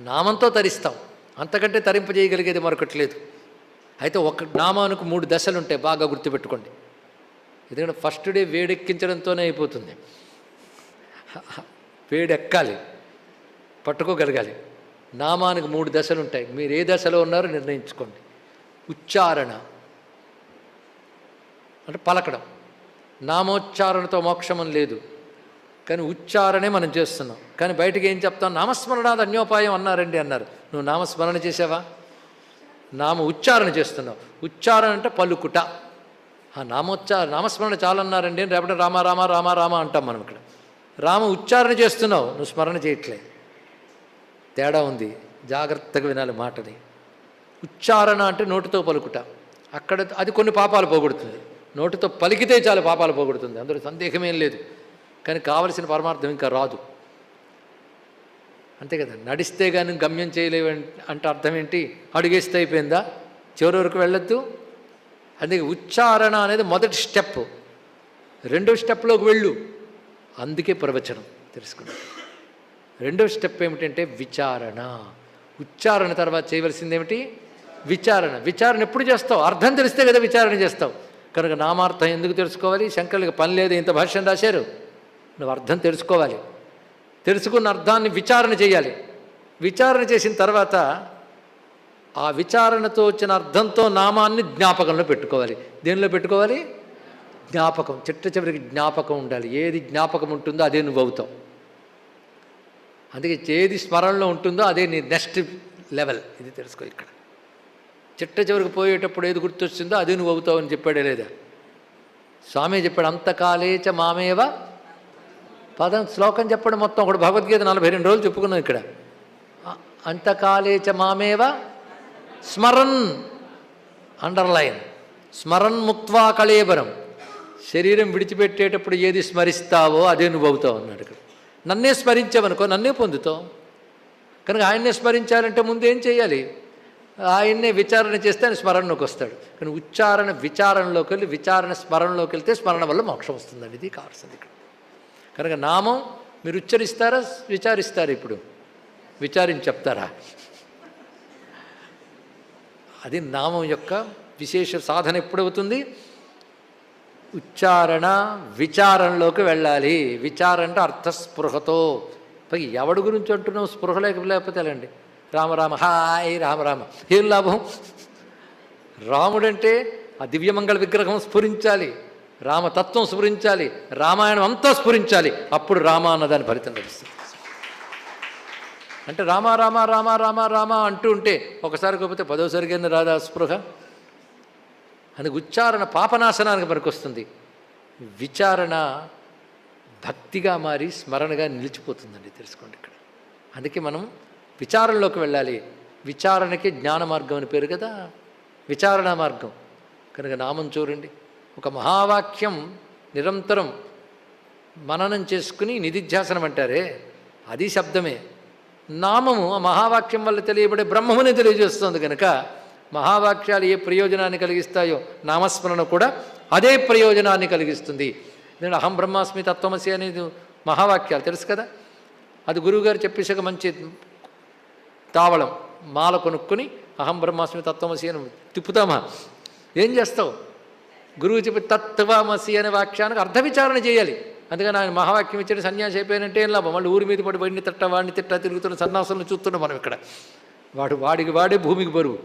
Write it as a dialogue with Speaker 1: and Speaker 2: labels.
Speaker 1: నామంతో తరిస్తాం. అంతకంటే తరింపజేయగలిగేది మరొకటి లేదు. అయితే ఒక నామానికి మూడు దశలు ఉంటాయి బాగా గుర్తుపెట్టుకోండి. ఎందుకంటే ఫస్ట్ డే వేడెక్కించడంతోనే అయిపోతుంది. వేడెక్కాలి పట్టుకోగలగాలి. నామానికి మూడు దశలు ఉంటాయి మీరు ఏ దశలో ఉన్నారో నిర్ణయించుకోండి. ఉచ్చారణ అంటే పలకడం. నామోచ్చారణతో మోక్షమని లేదు. కానీ ఉచ్చారణే మనం చేస్తున్నాం. కానీ బయటకు ఏం చెప్తాం? నామస్మరణాది అన్యోపాయం అన్నారండి అన్నారు. నువ్వు నామస్మరణ చేసావా? నామ ఉచ్చారణ చేస్తున్నావు. ఉచ్చారణ అంటే పలుకుట. ఆ నామోచ్చార నామస్మరణ చాలన్నారండి రేపటి రామ రామ రామ రామ అంటాం మనం ఇక్కడ. రామ ఉచ్చారణ చేస్తున్నావు. నువ్వు స్మరణ చేయట్లే. తేడా ఉంది. జాగ్రత్తగా వినాలి మాటని. ఉచ్చారణ అంటే నోటితో పలుకుట. అక్కడ అది కొన్ని పాపాలు పోగొడుతుంది. నోటితో పలికితే చాలు పాపాలు పోగొడుతుంది. అందులో సందేహమేం లేదు. కానీ కావలసిన పరమార్థం ఇంకా రాదు. అంతే కదా నడిస్తే కానీ గమ్యం చేయలేవు అంటే అర్థం ఏంటి? అడుగేస్తే అయిపోయిందా? చివరి వరకు వెళ్ళొద్దు. అందుకే ఉచ్చారణ అనేది మొదటి స్టెప్. రెండో స్టెప్లోకి వెళ్ళు. అందుకే ప్రవచనం తెలుసుకున్నాం. రెండో స్టెప్ ఏమిటంటే విచారణ. ఉచ్చారణ తర్వాత చేయవలసింది ఏమిటి? విచారణ. విచారణ ఎప్పుడు చేస్తావు? అర్థం తెలిస్తే కదా విచారణ చేస్తావు. కనుక నామార్థం ఎందుకు తెలుసుకోవాలి? శంకర్లకు పని లేదు ఇంత భాష్యం రాశారు. నువ్వు అర్థం తెలుసుకోవాలి. తెలుసుకున్న అర్థాన్ని విచారణ చేయాలి. విచారణ చేసిన తర్వాత ఆ విచారణతో వచ్చిన అర్థంతో నామాన్ని జ్ఞాపకంలో పెట్టుకోవాలి. దేనిలో పెట్టుకోవాలి? జ్ఞాపకం. చిట్ట చివరికి జ్ఞాపకం ఉండాలి. ఏది జ్ఞాపకం ఉంటుందో అదే నువ్వు అవుతావు. అందుకే ఏది స్మరణలో ఉంటుందో అదే నీ నెక్స్ట్ లెవెల్. ఇది తెలుసుకో ఇక్కడ. చిట్ట చివరికి పోయేటప్పుడు ఏది గుర్తొచ్చిందో అదే నువ్వు అవుతావు అని చెప్పాడే లేదా? స్వామి చెప్పాడు అంతకాలేచ మామేవ పదం శ్లోకం చెప్పడం మొత్తం ఒకటి భగవద్గీత నలభై రెండు రోజులు చెప్పుకున్నాం ఇక్కడ. అంతకాలే చ మామేవ స్మరన్ అండర్లైన్. స్మరన్ ముక్వా కళేబరం. శరీరం విడిచిపెట్టేటప్పుడు ఏది స్మరిస్తావో అదే నువ్వు అవుతావు అన్నాడు ఇక్కడ. నన్నే స్మరించావనుకో నన్నే పొందుతావు. కనుక ఆయన్నే స్మరించాలంటే ముందు ఏం చేయాలి? ఆయన్నే విచారణ చేస్తే ఆయన స్మరణలోకి వస్తాడు. కానీ ఉచ్చారణ విచారణలోకి వెళ్ళి విచారణ స్మరణలోకి వెళ్తే స్మరణ వల్ల మోక్షం వస్తుందండి ఇది కావాల్సింది ఇక్కడ. కనుక నామం మీరు ఉచ్చరిస్తారా విచారిస్తారా ఇప్పుడు? విచారించి చెప్తారా? అది నామం యొక్క విశేష సాధన ఎప్పుడవుతుంది? ఉచ్చారణ విచారణలోకి వెళ్ళాలి. విచారణ అంటే అర్థస్పృహతో. పై ఎవడి గురించి అంటున్నావు? స్పృహ లేక లేకపోతే ఎలాండి రామరామ హాయ్ రామరామ ఏం లాభం? రాముడంటే ఆ దివ్యమంగళ విగ్రహం స్ఫురించాలి. రామతత్వం స్ఫురించాలి రామాయణం అంతా స్ఫురించాలి అప్పుడు రామ అన్నదాని ఫలితం లభిస్తుంది. అంటే రామ రామ రామ రామ రామ అంటూ ఉంటే ఒకసారి కాకపోతే పదోసారి కింద రాదా స్పృహ? అని ఉచ్చారణ పాపనాశనానికి పనికొస్తుంది. విచారణ భక్తిగా మారి స్మరణగా నిలిచిపోతుందండి తెలుసుకోండి ఇక్కడ. అందుకే మనం విచారణలోకి వెళ్ళాలి. విచారణకి జ్ఞాన మార్గం అని పేరు కదా? విచారణ మార్గం. కనుక నామం చూడండి. ఒక మహావాక్యం నిరంతరం మననం చేసుకుని నిధిధ్యాసనం అంటారే అది శబ్దమే. నామము ఆ మహావాక్యం వల్ల తెలియబడే బ్రహ్మమునే తెలియజేస్తుంది కనుక మహావాక్యాలు ఏ ప్రయోజనాన్ని కలిగిస్తాయో నామస్మరణ కూడా అదే ప్రయోజనాన్ని కలిగిస్తుంది. నేను అహం బ్రహ్మాస్మి తత్వమసి అనేది మహావాక్యాలు తెలుసు కదా? అది గురువుగారు చెప్పేసాక మంచి తావళం మాల కొనుక్కొని అహం బ్రహ్మాస్మి తత్వమసి అని తిప్పుతామా? ఏం చేస్తావు? గురువు చెప్పి తత్వమసి అనే వాక్యానికి అర్థ విచారణ చేయాలి. అందుకని ఆయన మహావాక్యం ఇచ్చిన సన్యాసి అయిపోయినంటే ఏం లాభం? మళ్ళీ ఊరి మీద పడి వాడిని తిట్ట వాడిని తిట్ట తిరుగుతున్న సన్యాసులను చూస్తున్నాం మనం ఇక్కడ. వాడు వాడికి వాడే భూమికి బరువు.